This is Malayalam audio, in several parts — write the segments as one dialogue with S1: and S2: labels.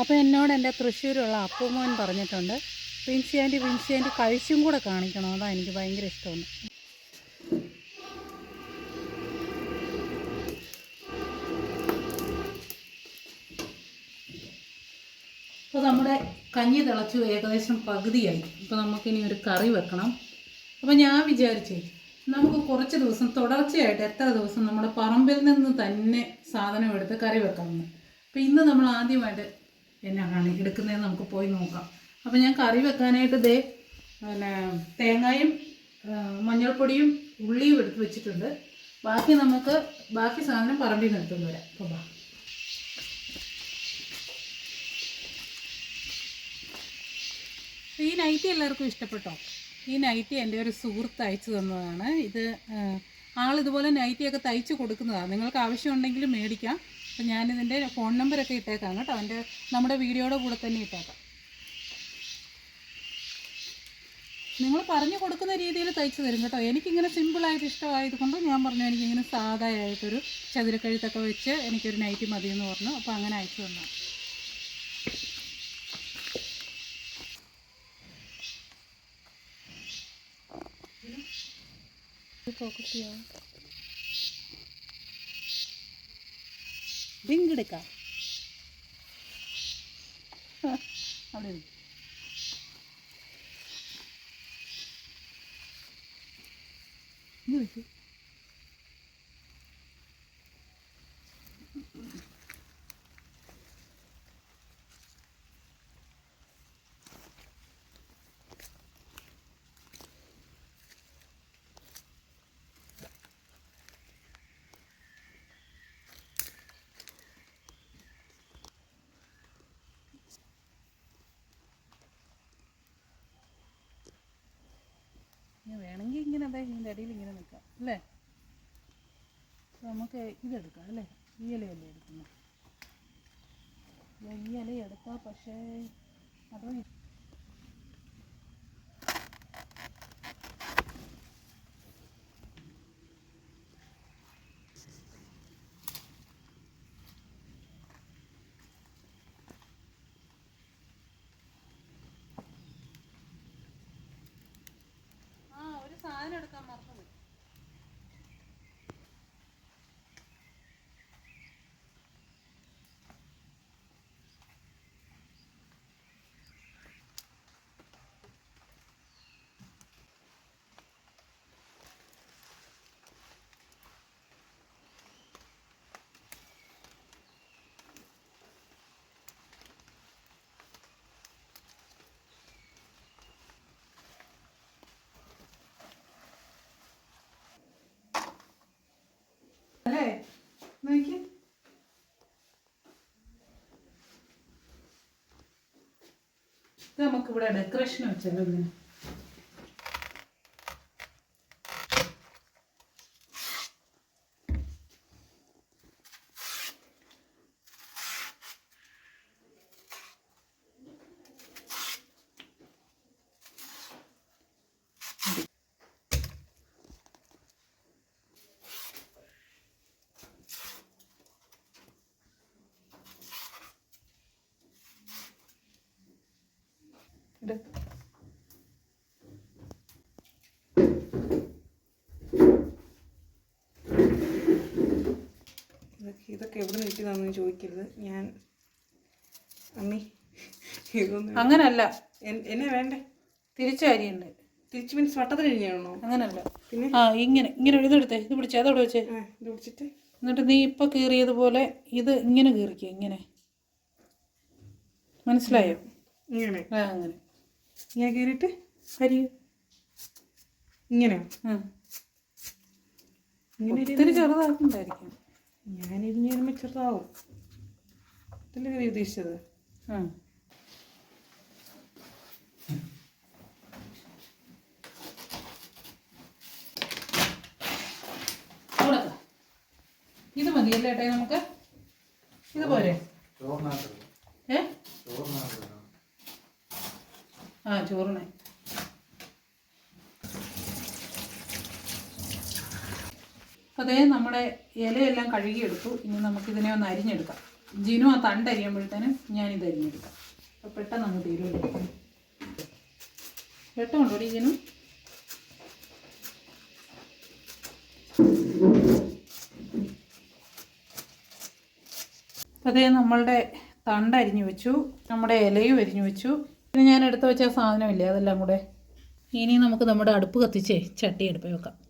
S1: അപ്പോൾ എന്നോട് എന്റെ തൃശ്ശൂരുള്ള അപ്പുമോൻ പറഞ്ഞിട്ടുണ്ട് വിൻസി ആന്റി വിൻസി ആന്റി കഴിച്ചും കൂടെ കാണിക്കണം. അതാണ് എനിക്ക് ഭയങ്കര ഇഷ്ടമാണ് അപ്പോൾ നമ്മുടെ കഞ്ഞി തിളച്ചു ഏകദേശം പകുതിയായി. അപ്പോൾ നമുക്കിനി ഒരു കറി വെക്കണം. അപ്പോൾ ഞാൻ വിചാരിച്ചു നമുക്ക് കുറച്ച് ദിവസം തുടർച്ചയായിട്ട് എത്ര ദിവസം നമ്മുടെ പറമ്പിൽ നിന്ന് തന്നെ സാധനം എടുത്ത് കറി വെക്കാമെന്ന് അപ്പോൾ ഇന്ന് നമ്മൾ ആദ്യമായിട്ട് എന്നാണ് എടുക്കുന്നതെന്ന് നമുക്ക് പോയി നോക്കാം. അപ്പോൾ ഞാൻ കറി വെക്കാനായിട്ട് ദേ പിന്നെ തേങ്ങയും മഞ്ഞൾപ്പൊടിയും ഉള്ളിയും എടുത്ത് വെച്ചിട്ടുണ്ട്. ബാക്കി നമുക്ക് ബാക്കി സാധനം പറമ്പിൽ എടുത്തുകൊണ്ട് വരാം. അപ്പോൾ ഈ നൈറ്റി എല്ലാവർക്കും ഇഷ്ടപ്പെട്ടോ? ഈ നൈറ്റി എന്റെ ഒരു സുഹൃത്ത് അയച്ചു തന്നതാണ്. ഇത് ആൾ ഇതുപോലെ നൈറ്റിയൊക്കെ തയ്ച്ച് കൊടുക്കുന്നതാണ് നിങ്ങൾക്ക് ആവശ്യമുണ്ടെങ്കിൽ മേടിക്കാം. അപ്പം ഞാനിതിന്റെ ഫോൺ നമ്പറൊക്കെ ഇട്ടേക്കാം കേട്ടോ. എന്റെ നമ്മുടെ വീഡിയോയുടെ കൂടെ തന്നെ ഇട്ടേക്കാം. നിങ്ങൾ പറഞ്ഞു കൊടുക്കുന്ന രീതിയിൽ തയ്ച്ചു തരും കേട്ടോ. എനിക്കിങ്ങനെ സിമ്പിളായിട്ട് ഇഷ്ടമായത് കൊണ്ട് ഞാൻ പറഞ്ഞു എനിക്കിങ്ങനെ സാധായായിട്ടൊരു ചതുരക്കഴുത്തൊക്കെ വെച്ച് എനിക്കൊരു നൈറ്റി മതിയെന്ന് പറഞ്ഞു. അപ്പോൾ അങ്ങനെ അയച്ചു തന്നു. ഫോക്കസ് ചെയ്യാം. ആ, അവിടെ ഇനി വേണമെങ്കിൽ ഇങ്ങനെ അതെ ഇതിന്റെ ഇടയിൽ ഇങ്ങനെ നിൽക്കാം അല്ലേ? നമുക്ക് ഇതെടുക്കാം അല്ലേ? ഈ ഇലയല്ലേ എടുക്കുന്നത്. ഈ ഇല എടുക്കാം പക്ഷേ അതോ സാധനം എടുക്കാൻ മറന്നുപോയി അല്ലേ നോക്കി ഇത് നമുക്കിവിടെ ഡെക്കറേഷൻ വെച്ചല്ലോ ഇങ്ങനെ?
S2: ഇതൊക്കെ എവിടെ നിന്ന് കിട്ടിയതാണെന്ന് ചോദിക്കരുത്. ഞാൻ അമ്മി ഇതൊന്നും
S1: അങ്ങനല്ല.
S2: എന്നെ വേണ്ടേ?
S1: തിരിച്ചു അരിയുണ്ട്
S2: തിരിച്ച് മീൻസ് വട്ടത്തിൽ കഴിഞ്ഞാണോ
S1: അങ്ങനല്ല.
S2: പിന്നെ?
S1: ആ ഇങ്ങനെ ഇങ്ങനെ ഇതെടുത്തേ. ഇത് പിടിച്ചേ അതവിടെ വെച്ചേ.
S2: ഇത് പിടിച്ചിട്ട്?
S1: എന്നിട്ട് നീ ഇപ്പൊ കീറിയതുപോലെ ഇത് ഇങ്ങനെ കീറിക്കുക ഇങ്ങനെ. മനസ്സിലായോ?
S2: ഇങ്ങനെ.
S1: ആ അങ്ങനെ.
S2: ഇങ്ങനെ കീറിയിട്ട്
S1: അരി
S2: ഇങ്ങനെയോ?
S1: ആ.
S2: ഇങ്ങനെ
S1: ഒത്തിരി ചെറുതാക്കണ്ടായിരിക്കും.
S2: ഞാനിരിഞ്ഞ് വരുമ്പോൾ ചെറുതാവും ഇതല്ലേ നീ ഉദ്ദേശിച്ചത്?
S1: ആ. ഇത് മതിയല്ലേ ഏട്ടാ നമുക്ക്? ഇത് പോരെ. ഏ? ആ ചോറിനെ. അപ്പോൾ അതേ നമ്മുടെ ഇലയെല്ലാം കഴുകിയെടുത്തു. ഇനി നമുക്കിതിനെ ഒന്ന് അരിഞ്ഞെടുക്കാം. ജിനു ആ തണ്ട് അരിയുമ്പോഴത്തേനും ഞാനിത് അരിഞ്ഞെടുക്കാം. അപ്പോൾ പെട്ടെന്ന് അങ്ങ് തീരുമല്ലോ വെട്ടമുണ്ടോ ജിനു? അതേ നമ്മളുടെ തണ്ട് അരിഞ്ഞു വെച്ചു. നമ്മുടെ ഇലയും അരിഞ്ഞു വെച്ചു. പിന്നെ ഞാൻ എടുത്ത് വെച്ച സാധനമില്ലേ? അതെല്ലാം കൂടെ. ഇനി നമുക്ക് നമ്മുടെ അടുപ്പ് കത്തിച്ചേ ചട്ടി എടുപ്പ് വെക്കാം.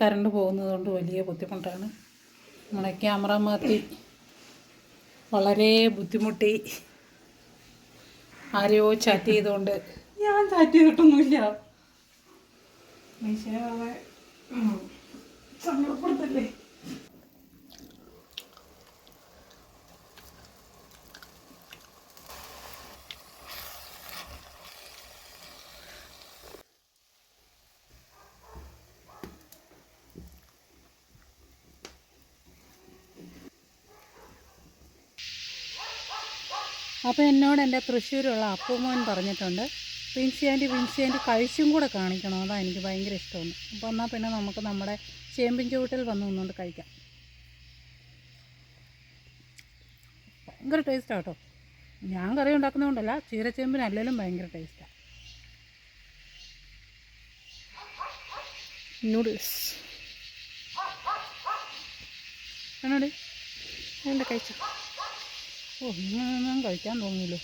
S1: കറണ്ട് പോകുന്നത് കൊണ്ട് വലിയ ബുദ്ധിമുട്ടാണ്. നമ്മുടെ ക്യാമറ മാറ്റി വളരെ ബുദ്ധിമുട്ടി ആരെയോ ചാറ്റ് ചെയ്തുകൊണ്ട്.
S2: ഞാൻ ചാറ്റ് ചെയ്തിട്ടൊന്നുമില്ല. ഈശ്വര സങ്കടപ്പെടുത്തല്ലേ?
S1: അപ്പോൾ എന്നോട് എന്റെ തൃശ്ശൂരുള്ള അപ്പുമോൻ പറഞ്ഞിട്ടുണ്ട് വിൻസി ആന്റി വിൻസി ആന്റി കഴിച്ചും കൂടെ കാണിക്കണം. അതാണ് എനിക്ക് ഭയങ്കര ഇഷ്ടമാണ്. അപ്പോൾ എന്നാൽ പിന്നെ നമുക്ക് നമ്മുടെ ചേമ്പിൻ ചുവട്ടിൽ വന്ന് നിന്നുകൊണ്ട് കഴിക്കാം. ഭയങ്കര ടേസ്റ്റാണ് കേട്ടോ. ഞാൻ കറി ഉണ്ടാക്കുന്നതുകൊണ്ടല്ല ചീരച്ചേമ്പിന് അല്ലെങ്കിലും ഭയങ്കര ടേസ്റ്റാണ്
S2: നൂഡിൽസ്
S1: എന്നോട്
S2: എന്താ കഴിച്ചു?
S1: ഓ ഇങ്ങനെയൊന്നും കഴിക്കാൻ തോന്നില്ലോ